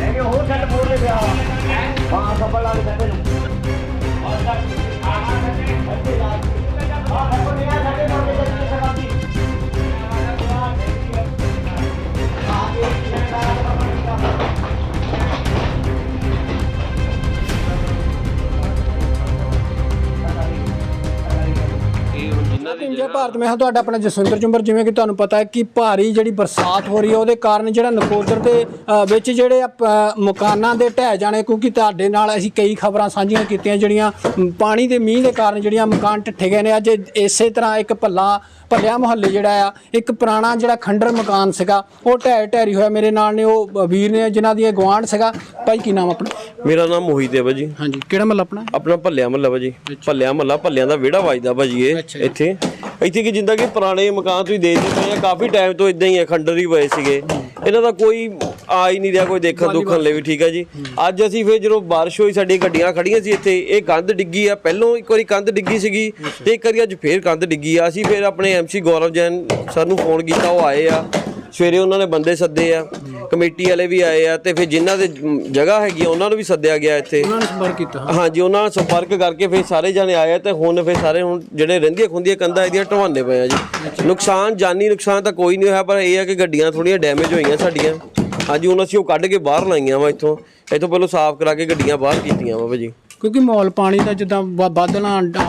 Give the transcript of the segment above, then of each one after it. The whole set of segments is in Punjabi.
ਇਹ ਹੋਰ ਛੱਡ ਮੋੜ ਦੇ ਪਿਆ ਆ ਹਾਂ ਸੱਬਲ ਲੱਗ ਜਾ ਤੈਨੂੰ ਭਾਰਤ ਮੈਂ ਹਾਂ ਤੁਹਾਡਾ ਆਪਣਾ ਜਸਵਿੰਦਰ ਚੁੰਬਰ ਜਿਵੇਂ ਕਿ ਤੁਹਾਨੂੰ ਪਤਾ ਹੈ ਕਿ ਭਾਰੀ ਜਿਹੜੀ ਬਰਸਾਤ ਹੋ ਰਹੀ ਹੈ ਉਹਦੇ ਕਾਰਨ ਜਿਹੜਾ ਨਕੋਦਰ ਦੇ ਅ, ਵਿੱਚ ਜਿਹੜੇ ਅਪ- ਮਕਾਨਾਂ ਦੇ ਢਹਿ ਜਾਣੇ ਕਿਉਂਕਿ ਤੁਹਾਡੇ ਨਾਲ ਅਸੀਂ ਕਈ ਖਬਰਾਂ ਸਾਂਝੀਆਂ ਕੀਤੀਆਂ ਜਿਹੜੀਆਂ ਮ, ਪਾਣੀ ਦੇ ਮੀਂਹ ਦੇ ਕਾਰਨ ਜਿਹੜੀਆਂ ਮਕਾਨ ਢੱਠੇ ਗਏ ਨੇ ਅੱਜ ਇਸੇ ਤਰ੍ਹਾਂ ਇੱਕ ਭੱਲਾ ਭੱਲਿਆ ਮੁਹੱਲੇ ਜਿਹੜਾ ਆ ਇੱਕ ਪੁਰਾਣਾ ਜਿਹੜਾ ਖੰਡਰ ਮਕਾਨ ਸੀਗਾ ਉਹ ਢਹਿ ਢਹਿਰੀ ਹੋਇਆ ਮੇਰੇ ਨਾਲ ਨੇ ਉਹ ਵੀਰ ਨੇ ਜਿਨ੍ਹਾਂ ਦੀ ਇਹ ਗੁਆਂਢ ਸੀਗਾ ਭਾਈ ਕੀ ਨਾਮ ਆਪਣਾ? ਮੇਰਾ ਨਾਮ ਮੋਹਿਤ ਹੈ ਭਾਜੀ। ਹਾਂਜੀ ਕਿਹੜਾ ਮਹੱਲਾ ਆਪਣਾ? ਆਪਣਾ ਭੱਲਿਆ ਮਹੱਲਾ ਭਾਜੀ ਭੱਲਿਆ ਮਹੱਲਾ ਭੱਲਿਆਂ ਦਾ ਵਿਹੜਾ ਵੱਜਦਾ ਭਾਜੀ ਇਹ। ਇੱਥੇ। ਇੱਥੇ ਕੀ ਜਿੰਦਾ ਕਿ ਪੁਰਾਣੇ ਮਕਾਨ ਤੁਸੀਂ ਦੇਖਦੇ ਪਏ ਆ ਕਾਫੀ ਟਾਈਮ ਤੋਂ ਇਦਾਂ ਹੀ ਆ ਖੰਡਰ ਹੀ ਪਏ ਸੀਗੇ। ਇਹਨਾਂ ਦਾ ਕੋਈ ਆ ਹੀ ਨਹੀਂ ਰਿਹਾ ਕੋਈ ਦੇਖਣ ਦੁੱਖਣ ਲਈ ਵੀ ਠੀਕ ਹੈ ਜੀ। ਅੱਜ ਅਸੀਂ ਫਿਰ ਜਦੋਂ ਬਾਰਿਸ਼ ਹੋਈ ਸਾਡੀਆਂ ਗੱਡੀਆਂ ਖੜੀਆਂ ਸੀ ਇੱਥੇ ਇਹ ਕੰਧ ਡਿੱਗੀ ਆ। ਪਹਿਲੋਂ ਇੱਕ ਵਾਰੀ ਕੰਧ ਡਿੱਗੀ ਸੀਗੀ ਤੇ ਇੱਕ ਵਾਰੀ ਅੱਜ ਫੇਰ ਕੰਧ ਡਿੱਗੀ ਆ। ਅਸੀਂ ਫਿਰ ਆਪਣੇ ਐਮਸੀ ਗੌਰਵ ਜੈਨ ਸਰ ਨੂੰ ਫੋਨ ਕੀਤਾ ਉਹ ਆਏ ਆ। ਸਵੇਰੇ ਉਹਨਾਂ ਨੇ ਬੰਦੇ ਸੱਦੇ ਆ ਕਮੇਟੀ ਵਾਲੇ ਵੀ ਆਏ ਆ ਤੇ ਫਿਰ ਜਿਨ੍ਹਾਂ ਦੇ ਜਗ੍ਹਾ ਹੈਗੀ ਆ ਉਹਨਾਂ ਨੂੰ ਵੀ ਸੱਦਿਆ ਗਿਆ ਇੱਥੇ। ਉਹਨਾਂ ਨੇ ਸੰਪਰਕ ਕੀਤਾ ਹਾਂਜੀ ਉਹਨਾਂ ਨਾਲ ਸੰਪਰਕ ਕਰਕੇ ਫਿਰ ਸਾਰੇ ਜਾਣੇ ਆਏ ਆ ਤੇ ਹੁਣ ਫਿਰ ਸਾਰੇ ਹੁਣ ਜਿਹੜੇ ਰਹਿੰਦੀਆਂ ਖੁੰਦੀਆਂ ਕੰਧਾਂ ਇਹਦੀਆਂ ਢਵਾਉਂਦੇ ਪਏ ਆ ਜੀ। ਨੁਕਸਾਨ ਜਾਨੀ ਨੁਕਸਾਨ ਤਾਂ ਕੋਈ ਨਹੀਂ ਹੋਇਆ ਪਰ ਇਹ ਆ ਕਿ ਗੱਡੀਆਂ ਥੋੜੀਆਂ ਡੈਮੇਜ ਹੋਈਆਂ ਸਾਡੀਆਂ। ਹਾਂਜੀ ਹੁਣ ਅਸੀਂ ਉਹ ਕੱਢ ਕੇ ਬਾਹਰ ਲਾਈਆਂ ਵਾ ਇੱਥੋਂ। ਇੱਥੋਂ ਪਹਿਲਾਂ ਸਾਫ਼ ਕਰਾ ਕੇ ਗੱਡੀਆਂ ਬਾਹਰ ਕੀਤੀਆਂ ਵਾ ਭਾਜੀ ਕਿਉਂਕਿ ਮਾਹੌਲ ਪਾਣੀ ਦਾ ਜਿੱਦਾਂ ਵ-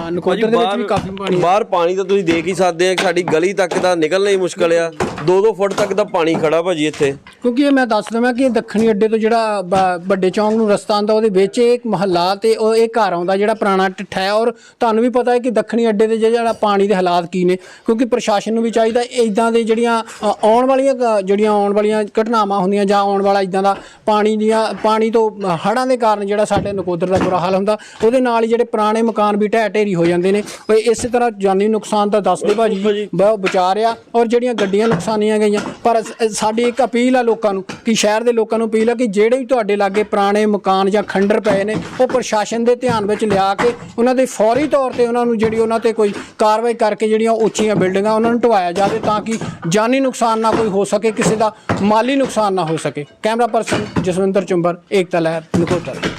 ਅ, ਨਕੋਦਰ ਦੇ ਵਿੱਚ ਵੀ ਕਾਫੀ ਪਾਣੀ ਬਾਹਰ ਪਾਣੀ ਤਾਂ ਤੁਸੀਂ ਦੇਖ ਹੀ ਸਕਦੇ ਆ ਕਿ ਸਾਡੀ ਗਲੀ ਤੱਕ ਦਾ ਨਿਕਲਣਾ ਹੀ ਮੁਸ਼ਕਲ ਆ। 2-2 ਫੁੱਟ ਤੱਕ ਦਾ ਪਾਣੀ ਖੜਾ ਭਾਜੀ ਇੱਥੇ। ਕਿਉਂਕਿ ਇਹ ਮੈਂ ਦੱਸ ਦਵਾਂ ਕਿ ਇਹ ਦੱਖਣੀ ਅੱਡੇ ਤੋਂ ਜਿਹੜਾ ਬ- ਵੱਡੇ ਚੌਂਕ ਨੂੰ ਰਸਤਾ ਆਉਂਦਾ ਉਹਦੇ ਵਿੱਚ ਇੱਕ ਮਹੱਲਾ ਤੇ ਉਹ ਇਹ ਘਰ ਆਉਂਦਾ ਜਿਹੜਾ ਪੁਰਾਣਾ ਟਿੱਠਾ ਹੈ ਔਰ ਤੁਹਾਨੂੰ ਵੀ ਪਤਾ ਹੈ ਕਿ ਦੱਖਣੀ ਅੱਡੇ ਦੇ ਜਿਹੜਾ ਪਾਣੀ ਦੇ ਹਾਲਾਤ ਕੀ ਨੇ ਕਿਉਂਕਿ ਪ੍ਰਸ਼ਾਸਨ ਨੂੰ ਵੀ ਚਾਹੀਦਾ ਇਦਾਂ ਦੇ ਜਿਹੜੀਆਂ ਅ, ਆਉਣ ਵਾਲੀਆਂ ਜਿਹੜੀਆਂ ਆਉਣ ਵਾਲੀਆਂ ਘਟਨਾਵਾਂ ਹੁੰਦੀਆਂ ਜਾਂ ਆਉਣ ਵਾਲਾ ਇਦਾਂ ਦਾ ਪਾਣੀ ਦੀਆਂ ਪਾਣੀ ਤੋਂ ਹੜ੍ਹਾਂ ਦੇ ਕਾਰਨ ਜਿਹੜਾ ਸਾਡੇ ਨਕੋਦਰ ਦਾ ਬੁਰਾ ਹਾਲ ਹੁੰਦਾ ਉਹਦੇ ਨਾਲ ਹੀ ਜਿਹੜੇ ਪੁਰਾਣੇ ਮਕਾਨ ਵੀ ਢਹਿ ਢੇਰੀ ਹੋ ਜਾਂਦੇ ਨੇ। ਉਹ ਇਸੇ ਤਰ੍ਹਾਂ ਜਾਨੀ ਨੁਕਸਾਨ ਤਾਂ ਦੱਸਦੇ ਭਾਜੀ ਬਹੁਤ ਬਚਾ ਰਿਹਾ ਔਰ ਜਿਹੜੀਆਂ ਗੱਡੀਆਂ ਨੁਕਸਾਨੀਆਂ ਗਈਆਂ ਪਰ ਅਸ- ਸਾਡੀ ਇੱਕ ਅਪੀਲ ਆ ਲੋਕਾਂ ਨੂੰ, ਕਿ ਸ਼ਹਿਰ ਦੇ ਲੋਕਾਂ ਨੂੰ ਅਪੀਲ ਹੈ ਕਿ ਜਿਹੜੇ ਵੀ ਤੁਹਾਡੇ ਲਾਗੇ ਪੁਰਾਣੇ ਮਕਾਨ ਜਾਂ ਖੰਡਰ ਪਏ ਨੇ, ਉਹ ਪ੍ਰਸ਼ਾਸਨ ਦੇ ਧਿਆਨ ਵਿੱਚ ਲਿਆ ਕੇ ਉਹਨਾਂ ਦੇ ਫੌਰੀ ਤੌਰ ਤੇ ਉਹਨਾਂ ਨੂੰ ਜਿਹੜੀ ਉਹਨਾਂ ਤੇ ਕੋਈ ਕਾਰਵਾਈ ਕਰਕੇ ਜਿਹੜੀਆਂ ਉੱਚੀਆਂ ਬਿਲਡਿੰਗਾਂ ਉਹਨਾਂ ਨੂੰ ਢਵਾਇਆ ਜਾਵੇ ਤਾਂ ਕਿ ਜਾਨੀ ਨੁਕਸਾਨ ਨਾ ਕੋਈ ਹੋ ਸਕੇ, ਕਿਸੇ ਦਾ ਮਾਲੀ ਨੁਕਸਾਨ ਨਾ ਹੋ ਸਕੇ। Camera person Jaswinder Chumbar, Ekta Lehar, Nakodar.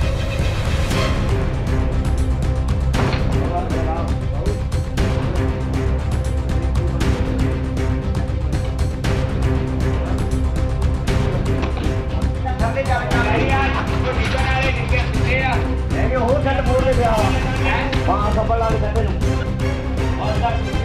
ਉਹ ਹੋਰ ਛੱਡ ਮੋੜ ਦੇ ਪਿਆ ਹਾਂ ਸੱਬਲ ਲਾ ਕੇ ਨੂੰ।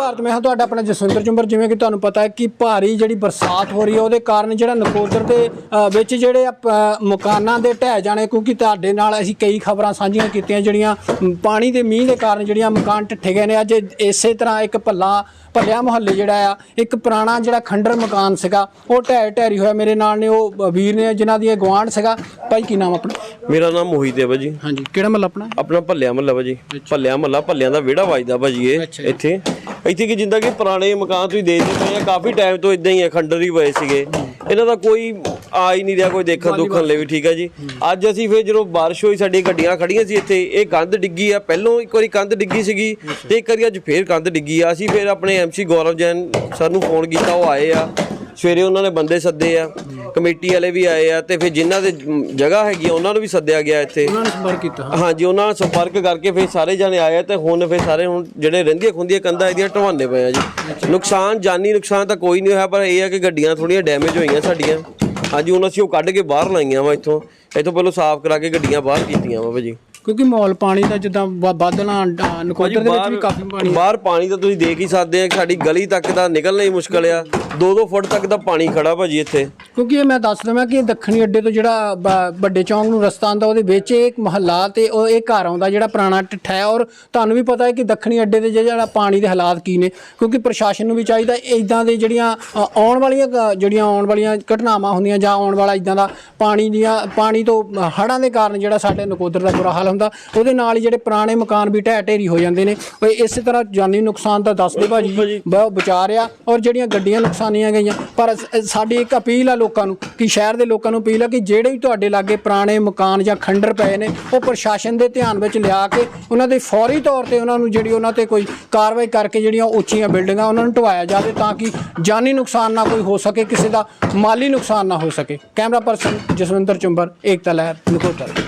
ਭਾਰਤ ਮੈਂ ਹਾਂ ਤੁਹਾਡਾ ਆਪਣਾ ਜਸਵਿੰਦਰ ਚੁੰਬਰ ਜਿਵੇਂ ਕਿ ਤੁਹਾਨੂੰ ਪਤਾ ਹੈ ਕਿ ਭਾਰੀ ਜਿਹੜੀ ਬਰਸਾਤ ਹੋ ਰਹੀ ਹੈ ਉਹਦੇ ਕਾਰਨ ਜਿਹੜਾ ਨਕੋਦਰ ਦੇ ਅ, ਵਿੱਚ ਜਿਹੜੇ ਅਪ- ਮਕਾਨਾਂ ਦੇ ਢਹਿ ਜਾਣੇ ਕਿਉਂਕਿ ਤੁਹਾਡੇ ਨਾਲ ਅਸੀਂ ਕਈ ਖਬਰਾਂ ਸਾਂਝੀਆਂ ਕੀਤੀਆਂ ਜਿਹੜੀਆਂ ਮ, ਪਾਣੀ ਦੇ ਮੀਂਹ ਦੇ ਕਾਰਨ ਜਿਹੜੀਆਂ ਮਕਾਨ ਢੱਠੇ ਗਏ ਨੇ। ਅੱਜ ਇਸੇ ਤਰ੍ਹਾਂ ਇੱਕ ਭੱਲਾ ਭੱਲਿਆ ਮੁਹੱਲੇ ਜਿਹੜਾ ਆ ਇੱਕ ਪੁਰਾਣਾ ਜਿਹੜਾ ਖੰਡਰ ਮਕਾਨ ਸੀਗਾ ਉਹ ਢਹਿ ਢਹਿਰੀ ਹੋਇਆ। ਮੇਰੇ ਨਾਲ ਨੇ ਉਹ ਵੀਰ ਨੇ ਜਿਨ੍ਹਾਂ ਦੀ ਇਹ ਗੁਆਂਢ ਸੀਗਾ। ਭਾਈ ਕੀ ਨਾਮ ਆਪਣਾ? ਮੇਰਾ ਨਾਮ ਮੋਹਿਤ ਹੈ ਭਾਜੀ। ਹਾਂਜੀ ਕਿਹੜਾ ਮਹੱਲਾ ਆਪਣਾ? ਆਪਣਾ ਭੱਲਿਆ ਮਹੱਲਾ ਭਾਜੀ। ਭੱਲਿਆ ਮਹੱਲਾ ਭੱਲਿਆਂ ਦਾ ਵਿਹੜਾ ਵੱਜਦਾ ਭਾਜੀ ਇਹ ਇੱਥੇ। ਇੱਥੇ ਕੀ ਜਿੰਦਾ ਕਿ ਪੁਰਾਣੇ ਮਕਾਨ ਤੁਸੀਂ ਦੇਖਦੇ ਪਏ ਆ ਕਾਫੀ ਟਾਈਮ ਤੋਂ ਇਦਾਂ ਹੀ ਆ ਖੰਡਰ ਹੀ ਪਏ ਸੀਗੇ। ਇਹਨਾਂ ਦਾ ਕੋਈ ਆ ਹੀ ਨਹੀਂ ਰਿਹਾ ਕੋਈ ਦੇਖਣ ਦੁੱਖਣ ਲਈ ਵੀ ਠੀਕ ਹੈ ਜੀ। ਅੱਜ ਅਸੀਂ ਫਿਰ ਜਦੋਂ ਬਾਰਿਸ਼ ਹੋਈ ਸਾਡੀਆਂ ਗੱਡੀਆਂ ਖੜੀਆਂ ਸੀ ਇੱਥੇ ਇਹ ਕੰਧ ਡਿੱਗੀ ਆ। ਪਹਿਲੋਂ ਇੱਕ ਵਾਰੀ ਕੰਧ ਡਿੱਗੀ ਸੀਗੀ ਤੇ ਇੱਕ ਵਾਰੀ ਅੱਜ ਫੇਰ ਕੰਧ ਡਿੱਗੀ ਆ। ਅਸੀਂ ਫਿਰ ਆਪਣੇ ਐਮਸੀ ਗੌਰਵ ਜੈਨ ਸਰ ਨੂੰ ਫੋਨ ਕੀਤਾ ਉਹ ਆਏ ਆ। ਸਵੇਰੇ ਉਹਨਾਂ ਨੇ ਬੰਦੇ ਸੱਦੇ ਆ ਕਮੇਟੀ ਵਾਲੇ ਵੀ ਆਏ ਆ ਤੇ ਫਿਰ ਜਿਨ੍ਹਾਂ ਦੇ ਜਗ੍ਹਾ ਹੈਗੀ ਆ ਉਹਨਾਂ ਨੂੰ ਵੀ ਸੱਦਿਆ ਗਿਆ ਇੱਥੇ। ਉਹਨਾਂ ਨੇ ਸੰਪਰਕ ਕੀਤਾ ਹਾਂਜੀ ਉਹਨਾਂ ਨਾਲ ਸੰਪਰਕ ਕਰਕੇ ਫਿਰ ਸਾਰੇ ਜਾਣੇ ਆਏ ਆ ਤੇ ਹੁਣ ਫਿਰ ਸਾਰੇ ਹੁਣ ਜਿਹੜੇ ਰਹਿੰਦੀਆਂ ਖੁੰਦੀਆਂ ਕੰਧਾਂ ਇਹਦੀਆਂ ਢਵਾਉਂਦੇ ਪਏ ਆ ਜੀ। ਨੁਕਸਾਨ ਜਾਨੀ ਨੁਕਸਾਨ ਤਾਂ ਕੋਈ ਨਹੀਂ ਹੋਇਆ ਪਰ ਇਹ ਆ ਕਿ ਗੱਡੀਆਂ ਥੋੜੀਆਂ ਡੈਮੇਜ ਹੋਈਆਂ ਸਾਡੀਆਂ। ਹਾਂਜੀ ਹੁਣ ਅਸੀਂ ਉਹ ਕੱਢ ਕੇ ਬਾਹਰ ਲਾਈਆਂ ਵਾ ਇੱਥੋਂ। ਇੱਥੋਂ ਪਹਿਲਾਂ ਸਾਫ਼ ਕਰਾ ਕੇ ਗੱਡੀਆਂ ਬਾਹਰ ਕੀਤੀਆਂ ਵਾ ਭਾਜੀ। ਕਿਉਂਕਿ ਮਾਹੌਲ ਪਾਣੀ ਦਾ ਜਿੱਦਾਂ ਅ, ਨਕੋਦਰ ਦੇ ਵਿੱਚ ਵੀ ਕਾਫੀ ਪਾਣੀ ਬਾਹਰ ਪਾਣੀ ਤਾਂ ਤੁਸੀਂ ਦੇਖ ਹੀ ਸਕਦੇ ਆ ਸਾਡੀ ਗਲੀ ਤੱਕ ਦਾ ਨਿਕਲਣਾ ਹੀ ਮੁਸ਼ਕਲ ਆ। 2-2 ਫੁੱਟ ਤੱਕ ਦਾ ਪਾਣੀ ਖੜਾ ਭਾਜੀ ਇੱਥੇ। ਕਿਉਂਕਿ ਇਹ ਮੈਂ ਦੱਸ ਦਵਾਂ ਕਿ ਦੱਖਣੀ ਅੱਡੇ ਤੋਂ ਜਿਹੜਾ ਵੱਡੇ ਚੌਂਕ ਨੂੰ ਰਸਤਾ ਆਉਂਦਾ ਉਹਦੇ ਵਿੱਚ ਇੱਕ ਮਹੱਲਾ ਤੇ ਉਹ ਇਹ ਘਰ ਆਉਂਦਾ ਜਿਹੜਾ ਪੁਰਾਣਾ ਟਿੱਠਾ ਹੈ ਔਰ ਤੁਹਾਨੂੰ ਵੀ ਪਤਾ ਹੈ ਕਿ ਦੱਖਣੀ ਅੱਡੇ ਦੇ ਜਿਹੜਾ ਪਾਣੀ ਦੇ ਹਾਲਾਤ ਕੀ ਨੇ। ਕਿਉਂਕਿ ਪ੍ਰਸ਼ਾਸਨ ਨੂੰ ਵੀ ਚਾਹੀਦਾ ਇਦਾਂ ਦੇ ਜਿਹੜੀਆਂ ਆਉਣ ਵਾਲੀਆਂ ਜਿਹੜੀਆਂ ਆਉਣ ਵਾਲੀਆਂ ਘਟਨਾਵਾਂ ਹੁੰਦੀਆਂ ਜਾਂ ਆਉਣ ਵਾਲਾ ਇਦਾਂ ਦਾ ਪਾਣੀ ਦੀਆਂ ਪਾਣੀ ਤੋਂ ਹੜ੍ਹਾਂ ਦੇ ਕਾਰਨ ਜਿਹੜਾ ਸਾਡੇ ਨਕੋਦਰ ਦਾ ਬੁਰਾ ਹਾਲ ਹੁੰਦਾ ਉਹਦੇ ਨਾਲ ਹੀ ਜਿਹੜੇ ਪੁਰਾਣੇ ਮਕਾਨ ਵੀ ਢਹਿ ਢੇਰੀ ਹੋ ਜਾਂਦੇ ਨੇ। ਉਹ ਇਸੇ ਤਰ੍ਹਾਂ ਜਾਨੀ ਨੁਕਸਾਨ ਤਾਂ ਦੱਸਦੇ ਭਾਜੀ ਬਹੁਤ ਬਚਾ ਰਿਹਾ ਔਰ ਜਿਹੜੀਆਂ ਗੱਡੀਆਂ ਨੁਕਸਾਨੀਆਂ ਗਈਆਂ ਪਰ ਸਾਡੀ ਇੱਕ ਅਪੀਲ ਆ ਲੋਕਾਂ ਨੂੰ ਕਿ ਸ਼ਹਿਰ ਦੇ ਲੋਕਾਂ ਨੂੰ ਅਪੀਲ ਆ ਕਿ ਜਿਹੜੇ ਵੀ ਤੁਹਾਡੇ ਲਾਗੇ ਪੁਰਾਣੇ ਮਕਾਨ ਜਾਂ ਖੰਡਰ ਪਏ ਨੇ ਉਹ ਪ੍ਰਸ਼ਾਸਨ ਦੇ ਧਿਆਨ ਵਿੱਚ ਲਿਆ ਕੇ ਉਹਨਾਂ ਦੇ ਫੌਰੀ ਤੌਰ ਤੇ ਉਹਨਾਂ ਨੂੰ ਜਿਹੜੀ ਉਹਨਾਂ ਤੇ ਕੋਈ ਕਾਰਵਾਈ ਕਰਕੇ ਜਿਹੜੀਆਂ ਉੱਚੀਆਂ ਬਿਲਡਿੰਗਾਂ ਉਹਨਾਂ ਨੂੰ ਢਵਾਇਆ ਜਾਵੇ ਤਾਂ ਕਿ ਜਾਨੀ ਨੁਕਸਾਨ ਨਾ ਕੋਈ ਹੋ ਸਕੇ ਕਿਸੇ ਦਾ ਮਾਲੀ ਨੁਕਸਾਨ ਨਾ ਹੋ ਸਕੇ। Camera person Jaswinder Chumbar Ekta Lehar Nakodar.